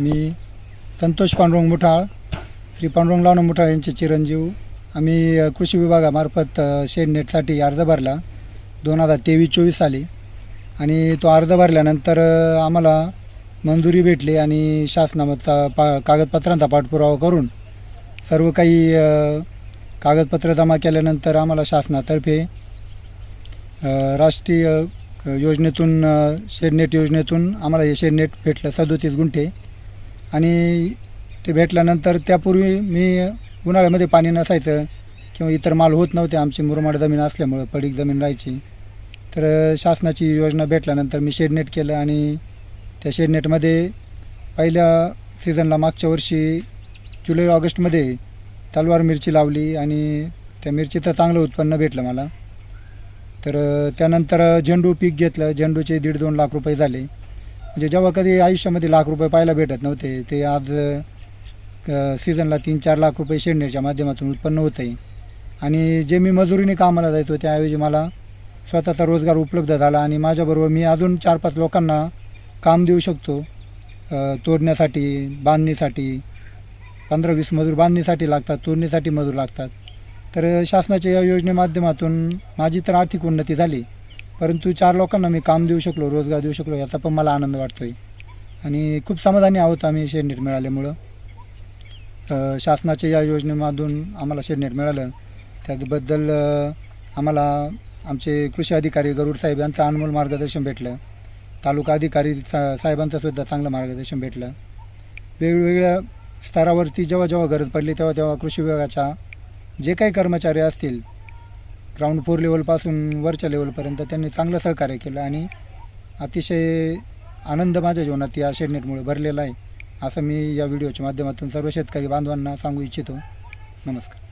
मी संतोष पांडुरंग मुठाळ श्री पांडुरंग लावणं मुठाळ यांचे चिरंजीव. आम्ही कृषी विभागामार्फत शेडनेटसाठी अर्ज भरला. दोन हजार तेवीस चोवीस साली. आणि तो अर्ज भरल्यानंतर आम्हाला मंजुरी भेटली आणि शासनाचा पा कागदपत्रांचा पाठपुरावा करून सर्व काही कागदपत्र जमा केल्यानंतर आम्हाला शासनातर्फे राष्ट्रीय योजनेतून शेडनेट योजनेतून आम्हाला हे शेडनेट भेटलं. सदोतीस गुंठे. आणि ते भेटल्यानंतर त्यापूर्वी मी उन्हाळ्यामध्ये पाणी नसायचं किंवा इतर माल होत नव्हते. आमची मुरमाड जमीन असल्यामुळं पडीक जमीन राहायची. तर शासनाची योजना भेटल्यानंतर मी शेडनेट केलं आणि त्या शेडनेटमध्ये पहिल्या सीझनला मागच्या वर्षी जुलै ऑगस्टमध्ये तलवार मिरची लावली आणि त्या मिरचीचं चांगलं उत्पन्न भेटलं मला. तर त्यानंतर झेंडू पीक घेतलं. झेंडूचे दीड दोन लाख रुपये झाले. म्हणजे जेव्हा कधी आयुष्यामध्ये लाख रुपये पाहायला भेटत नव्हते ते आज सीझनला तीन चार लाख रुपये शेडनेरच्या माध्यमातून उत्पन्न होत आहे आणि जे मी मजुरीने कामाला जायचो त्याऐवजी मला स्वतःचा रोजगार उपलब्ध झाला आणि माझ्याबरोबर मी अजून चार पाच लोकांना काम देऊ शकतो तोडण्यासाठी बांधणीसाठी. पंधरा वीस मजूर बांधणीसाठी लागतात तोडणीसाठी मजूर लागतात. तर शासनाच्या या योजने माध्यमातून माझी तर आर्थिक उन्नती झाली. परंतु चार लोकांना मी काम देऊ शकलो रोजगार देऊ शकलो याचा पण मला आनंद वाटतोय. आणि खूप समाधानी आहोत आम्ही शेडनेट मिळाल्यामुळं शासनाच्या या योजनेमधून आम्हाला शेडनेट मिळालं त्याबद्दल आम्हाला आमचे कृषी अधिकारी गरुड साहेब यांचं अनमोल मार्गदर्शन भेटलं. तालुका अधिकारी सा साहेबांचं सुद्धा चांगलं मार्गदर्शन भेटलं. वेगवेगळ्या स्तरावरती जेव्हा जेव्हा गरज पडली तेव्हा तेव्हा कृषी विभागाच्या जे काही कर्मचारी असतील ग्राउंड फोर लेवलपासून वरच्या लेवलपर्यंत त्यांनी चांगलं सहकार्य केलं आणि अतिशय आनंद माझ्या जीवनात या शेडनेटमुळे भरलेला आहे असं मी या व्हिडिओच्या माध्यमातून सर्व शेतकरी बांधवांना सांगू इच्छितो. नमस्कार.